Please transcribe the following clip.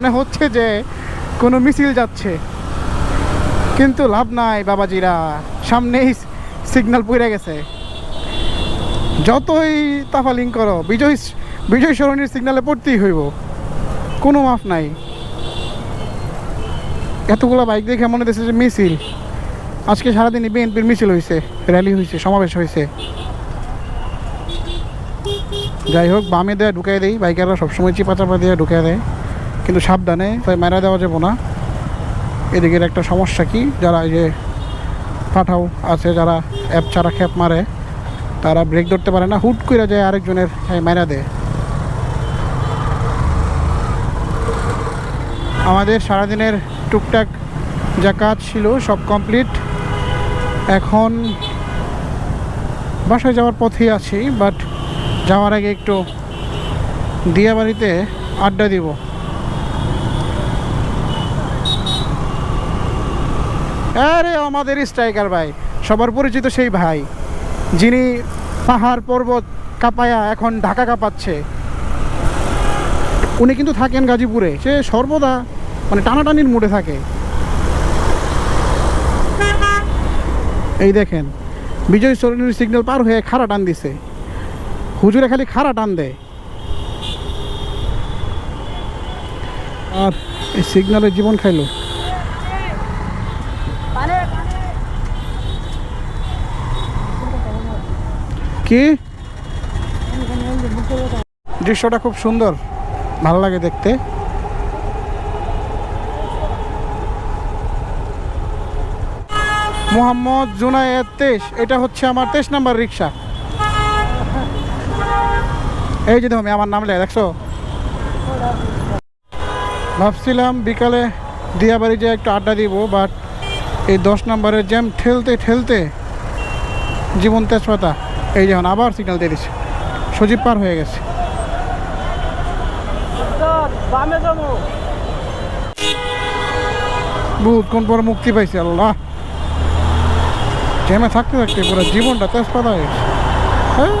মনে হচ্ছে যে কোনো মিছিল যাচ্ছে। কিন্তু লাভ নাই, বাবাজিরা। সামনেই সিগন্যাল পড়ে গেছে। যতই তাফালিং করো, বিজয় বিজয় সরণির সিগনালে পড়তেই হইব। কোনো মাফ নাই। এতগুলো বাইক দেখে মনে হচ্ছে যে মিছিল। আজকে সারাদিনই বিএনপির মিছিল হয়েছে র্যালি হয়েছে সমাবেশ হয়েছে যাই হোক, বামে দেওয়া ঢুকাই দেয় বাইকাররা সবসময় চিপা চাপা দিয়ে ঢুকাই দেয়। কিন্তু সাবধানে, তাই মারা দেওয়া যাব না। এদিকের একটা সমস্যা কি, যারা এই যে পাঠাও আছে, যারা অ্যাপ ছাড়া খ্যাপ মারে, তারা ব্রেক ধরতে পারে না, হুট করে যায় আরেকজনের মারা দেয়। আমাদের সারাদিনের টুকটাক যা কাজ ছিল, সব কমপ্লিট। এখন বাসায় যাওয়ার পথে আছি, বাট যাওয়ার আগে একটু দিয়া বাড়িতে আড্ডা দিব। আরে আমাদের স্ট্রাইকার ভাই, সবার পরিচিত সেই ভাই, যিনি পাহাড় পর্বত কাঁপায়া এখন ঢাকা কাঁপাচ্ছে। উনি কিন্তু থাকেন গাজীপুরে, সে সর্বদা মানে টানাটানির মুডে থাকে। এই দেখেন, বিজয় সরণির সিগন্যাল পার হয়ে খাড়া টান দিছে। হুজুরে খালি খাড়া টান দেয়। আর এই সিগন্যালের জীবন খাইলো। কি? দৃশ্যটা খুব সুন্দর। ভালো লাগে দেখতে। মোহাম্মদ জুনায়েদ তেইশ, এটা হচ্ছে আমার তেইশ নাম্বার রিক্সা এই যে আমি আমার নাম লেখা, দেখছ? ভাবছিলাম বিকালে দিয়াবাড়ি যে একটু আড্ডা দিব বাট এই দশ নম্বরের জ্যাম ঠেলতে ঠেলতে জীবন তেজপাতা। এই যখন আবার সিগনাল দিয়ে দিচ্ছে। সজীব পার হয়ে গেছে। বুধ কোন মুক্তি পাইছে? আল্লাহ। জেমে থাকতে থাকতে পুরো জীবনটা তেজপাতা হয়ে গেছে। হ্যাঁ?